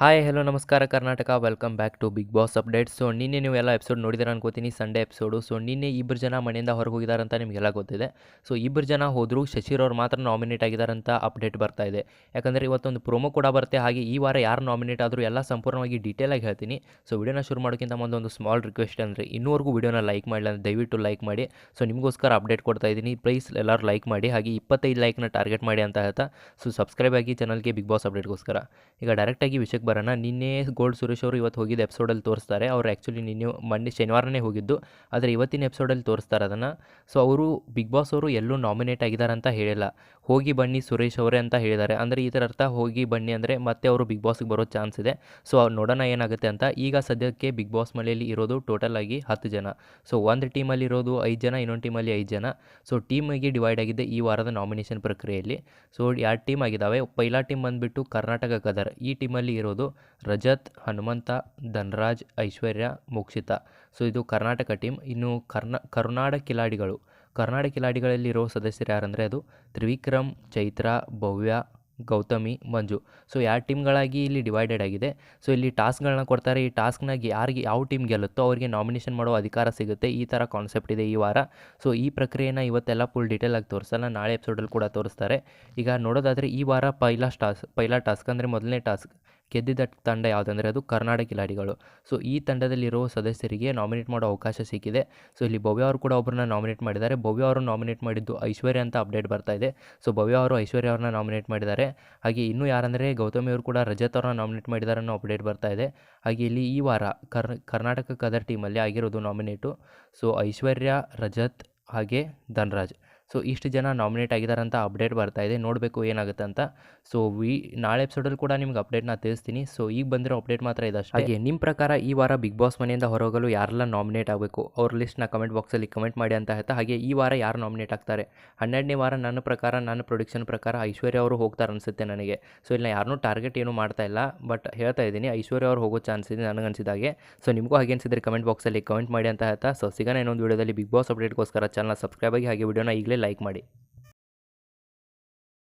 Hi hello ನಮಸ್ಕಾರ, Karnataka. Welcome back to Bigg Boss update so ನಿನ್ನೆ ನೀವು ಎಲ್ಲ ಎಪಿಸೋಡ್ ನೋಡಿದಾರೆ ಅನ್ಕೋತೀನಿ ಸಂಡೇ ಎಪಿಸೋಡು ಸೊ ನಿನ್ನೆ ಇಬ್ಬರು ಜನ ಮನೆಯಿಂದ ಹೊರಗೆ ಹೋಗಿದ್ದಾರೆ ಅಂತ ನಿಮಗೆಲ್ಲ ಗೊತ್ತಿದೆ. ಸೊ ಇಬ್ಬರು ಜನ ಹೋದರೂ. ಶಶಿರವ್ರು ಮಾತ್ರ ನಾಮಿನೇಟ್ ಅಂತ ಅಪ್ಡೇಟ್ ಬರ್ತಾ ಇದೆ. ಯಾಕಂದರೆ ಇವತ್ತೊಂದು ಪ್ರೋಮೋ ಕೂಡ ಬರುತ್ತೆ. ಹಾಗೆ ಈ ವಾರ ಯಾರು ನಾಮಿನೇಟ್ ಆದರೂ ಎಲ್ಲ ಸಂಪೂರ್ಣವಾಗಿ ಡೀಟೇಲ್ ಆಗಿ ಹೇಳ್ತೀನಿ. ಸೊ ವಿಡಿಯೋನ ಶುರು ಮಾಡೋಕ್ಕಿಂತ ಒಂದು ಸ್ಮಾಲ್ ರಿಕ್ವೆಸ್ಟ್ ಅಂದರೆ ಇನ್ನೂವರೆಗೂ ವಿಡಿಯೋನ ಲೈಕ್ ಮಾಡಿಲ್ಲ ದಯವಿಟ್ಟು ಲೈಕ್ ಮಾಡಿ. ಸೊ ನಿಮಗೋಸ್ಕರ ಅಪ್ಡೇಟ್ ಕೊಡ್ತಾ ಇದ್ದೀನಿ. ಪ್ಲೀಸ್ ಎಲ್ಲರೂ ಲೈಕ್ ಮಾಡಿ. ಹಾಗೆ ಇಪ್ಪತ್ತೈದು ಲೈಕ್ನ ಟಾರ್ಗೆಟ್ ಮಾಡಿ ಅಂತ ಹೇಳ್ತಾ. ಸೊ ಸಬ್ಸ್ಕ್ರೈಬ್ ಆಗಿ ಚಾನಲ್ಗೆ ಬಿಗ್ ಬಾಸ್ ಅಪ್ಡೇಟ್ಗೋಸ್ಕರ ಈಗ ಡೈರೆಕ್ಟಾಗಿ ವಿಷಯಕ್ಕೆ ಬರೋಣ? ನಿನ್ನೆ ಗೋಲ್ಡ್ ಸುರೇಶ್ ಅವರು ಇವತ್ತು ಹೋಗಿದ್ದ ಎಪಿಸೋಡಲ್ಲಿ ತೋರಿಸ್ತಾರೆ. ಅವ್ರು ಆ್ಯಕ್ಚುಲಿ ನಿನ್ನೆ ಮಂಡೆ ಶನಿವಾರನೇ ಹೋಗಿದ್ದು. ಆದರೆ ಇವತ್ತಿನ ಎಪಿಸೋಡಲ್ಲಿ ತೋರಿಸ್ತಾರೆ ಅದನ್ನು. ಸೊ ಅವರು ಬಿಗ್ ಬಾಸ್ ಅವರು ಎಲ್ಲೂ ನಾಮಿನೇಟ್ ಆಗಿದ್ದಾರೆ ಅಂತ ಹೇಳಿಲ್ಲ. ಹೋಗಿ ಬನ್ನಿ ಸುರೇಶ್ ಅವರೇ ಅಂತ ಹೇಳಿದ್ದಾರೆ. ಅಂದರೆ ಇದರ ಅರ್ಥ ಹೋಗಿ ಬನ್ನಿ ಅಂದರೆ ಮತ್ತೆ ಅವರು ಬಿಗ್ ಬಾಸ್ಗೆ ಬರೋ ಚಾನ್ಸ್ ಇದೆ. ಸೊ ಅವ್ರು ನೋಡೋಣ ಏನಾಗುತ್ತೆ ಅಂತ. ಈಗ ಸದ್ಯಕ್ಕೆ ಬಿಗ್ ಬಾಸ್ ಮನೆಯಲ್ಲಿ ಇರೋದು ಟೋಟಲ್ ಆಗಿ ಹತ್ತು ಜನ. ಸೊ ಒಂದು ಟೀಮಲ್ಲಿ ಇರೋದು ಐದು ಜನ, ಇನ್ನೊಂದು ಟೀಮಲ್ಲಿ ಐದು ಜನ. ಸೊ ಟೀಮಿಗೆ ಡಿವೈಡ್ ಆಗಿದೆ ಈ ವಾರದ ನಾಮಿನೇಷನ್ ಪ್ರಕ್ರಿಯೆಯಲ್ಲಿ. ಸೊ ಎರಡು ಟೀಮ್ ಆಗಿದ್ದಾವೆ ಪೈಲಾ ಟೀಮ್ ಬಂದುಬಿಟ್ಟು ಕರ್ನಾಟಕ ಕದರ್ ಈ ಟೀಮಲ್ಲಿ ಇರೋದು ರಜತ್, ಹನುಮಂತ, ಧನರಾಜ್, ಐಶ್ವರ್ಯ, ಮೋಕ್ಷಿತಾ. ಸೊ ಇದು ಕರ್ನಾಟಕ ಟೀಮ್ ಇನ್ನು ಕರ್ನಾ, ಕರುನಾಡ ಕಿಲಾಡಿಗಳು. ಕರ್ನಾಟಕ ಕಿಲಾಡಿಗಳಲ್ಲಿರೋ ಸದಸ್ಯರು ಯಾರಂದರೆ ಅದು ತ್ರಿವಿಕ್ರಮ್, ಚೈತ್ರ, ಭವ್ಯ, ಗೌತಮಿ, ಮಂಜು. ಸೊ ಎರಡು ಟೀಮ್ಗಳಾಗಿ ಇಲ್ಲಿ ಡಿವೈಡೆಡ್ ಆಗಿದೆ? ಸೊ ಇಲ್ಲಿ ಟಾಸ್ಕ್ಗಳನ್ನ ಕೊಡ್ತಾರೆ. ಈ ಟಾಸ್ಕ್ನಾಗಿ ಯಾರಿಗೆ, ಯಾವ ಟೀಮ್ ಗೆಲ್ಲುತ್ತೋ ಅವರಿಗೆ ನಾಮಿನೇಷನ್ ಮಾಡೋ ಅಧಿಕಾರ ಸಿಗುತ್ತೆ. ಈ ಥರ ಕಾನ್ಸೆಪ್ಟ್ ಇದೆ ಈ ವಾರ. ಸೊ ಈ ಪ್ರಕ್ರಿಯೆನ ಇವತ್ತೆಲ್ಲ ಫುಲ್ ಡೀಟೇಲ್ ಆಗಿ ತೋರಿಸಲ್ಲ. ನಾಳೆ ಎಪಿಸೋಡಲ್ಲಿ ಕೂಡ ತೋರಿಸ್ತಾರೆ. ಈಗ ನೋಡೋದಾದರೆ ಈ ವಾರ ಪೈಲಾ ಟಾಸ್ ಪೈಲಾ ಟಾಸ್ಕ್ ಅಂದರೆ ಮೊದಲನೇ ಟಾಸ್ಕ್ ಗೆದ್ದಿದ್ದ ತಂಡ ಯಾವುದಂದರೆ ಅದು ಕರ್ನಾಟಕ ಕಿಲಾಡಿಗಳು. ಸೊ ಈ ತಂಡದಲ್ಲಿರೋ ಸದಸ್ಯರಿಗೆ ನಾಮಿನೇಟ್ ಮಾಡೋ ಅವಕಾಶ ಸಿಕ್ಕಿದೆ. ಸೊ ಇಲ್ಲಿ ಭವ್ಯ ಅವರು ಕೂಡ ಒಬ್ಬರನ್ನ ನಾಮಿನೇಟ್ ಮಾಡಿದ್ದಾರೆ. ಭವ್ಯ ಅವರು ನಾಮಿನೇಟ್ ಮಾಡಿದ್ದು ಐಶ್ವರ್ಯ ಅಂತ ಅಪ್ಡೇಟ್ ಬರ್ತಾ ಇದೆ. ಸೊ ಭವ್ಯ ಅವರು ಐಶ್ವರ್ಯ ಅವ್ರನ್ನ ನಾಮಿನೇಟ್ ಮಾಡಿದ್ದಾರೆ. ಹಾಗೆ ಇನ್ನೂ ಯಾರಂದರೆ ಗೌತಮಿ ಅವರು ಕೂಡ ರಜತ್ ಅವ್ರನ್ನ ನಾಮಿನೇಟ್ ಮಾಡಿದ್ದಾರೆ ಅನ್ನೋ ಅಪ್ಡೇಟ್ ಬರ್ತಾ ಇದೆ. ಹಾಗೆ ಇಲ್ಲಿ ಈ ವಾರ ಕರ್, ಕರ್ನಾಟಕ ಕದರ್ ಟೀಮಲ್ಲಿ ಆಗಿರೋದು ನಾಮಿನೇಟು ಸೊ ಐಶ್ವರ್ಯ, ರಜತ್ ಹಾಗೆ ಧನ್ರಾಜ್. ಸೊ, ಇಷ್ಟು ಜನ ನಾಮಿನೇಟ್ ಆಗಿದ್ದಾರೆ ಅಂತ ಅಪ್ಡೇಟ್ ಬರ್ತಾ ಇದೆ. ನೋಡಬೇಕು ಏನಾಗುತ್ತೆ ಅಂತ. ಸೊ, ವಿ, ನಾಳೆ ಎಪಿಸೋಡಲ್ಲಿ ಕೂಡ ನಿಮ್ಗೆ ಅಪ್ಡೇಟ್ನ ತಿಳಿಸ್ತೀನಿ. ಸೊ, ಈಗ ಬಂದಿರೋ ಅಪ್ಡೇಟ್ ಮಾತ್ರ ಇದಷ್ಟೇ. ಹಾಗೆ, ನಿಮ್ಮ ಪ್ರಕಾರ ಈ ವಾರ ಬಿಗ್ ಬಾಸ್ ಮನೆಯಿಂದ ಹೊರಗಲು ಯಾರೆಲ್ಲ ನಾಮಿನೇಟ್ ಆಗಬೇಕು? ಅವ್ರ ಲಿಸ್ಟ್ನ ಕಮೆಂಟ್ ಬಾಕ್ಸಲ್ಲಿ ಕಮೆಂಟ್ ಮಾಡಿ ಅಂತ ಹೇಳ್ತಾ, ಹಾಗೆ ಈ ವಾರ ಯಾರು ನಾಮಿನೇಟ್ ಆಗ್ತಾರೆ? ಹನ್ನೆರಡನೇ ವಾರ ನನ್ನ ಪ್ರಕಾರ, ನನ್ನ ಪ್ರೊಡಿಕ್ಷನ್ ಪ್ರಕಾರ ಐಶ್ವರ್ಯ ಅವರು ಹೋಗ್ತಾರೆ ಅನಿಸುತ್ತೆ ನನಗೆ. ಸೊ ಇಲ್ಲಿ ಯಾರನ್ನೂ ಟಾರ್ಗೆಟ್ ಏನೂ ಮಾಡ್ತಾ ಇಲ್ಲ. ಬಟ್ ಹೇಳ್ತಾ ಇದ್ದೀನಿ, ಐಶ್ವರ್ಯ ಅವರು ಹೋಗೋ ಚಾನ್ಸ್ ಇದೆ ನನಗೆ ಅನಿಸಿದಾಗೆ. ಸೊ, ನಿಮಗೂ ಹಾಗೆ ಅನಿಸಿದ್ರೆ ಕಮೆಂಟ್ ಬಾಕ್ಸಲ್ಲಿ ಕಮೆಂಟ್ ಮಾಡಿ ಅಂತ ಹೇಳ್ತಾ. ಸೊ, ಸಿಗೋಣ ಇನ್ನೊಂದು ವೀಡಿಯೋದಲ್ಲಿ ಬಿಗ್ ಬಾಸ್ ಅಪ್ಡೇಟ್ಗೋಸ್ಕರ. ಚಾನಲ್ ಸಬ್ಸ್ಕ್ರೈಬ್ ಆಗಿ, ಹಾಗೆ ವಿಡಿಯೋನ ಈಗಲೇ ಲೈಕ್ ಮಾಡಿ.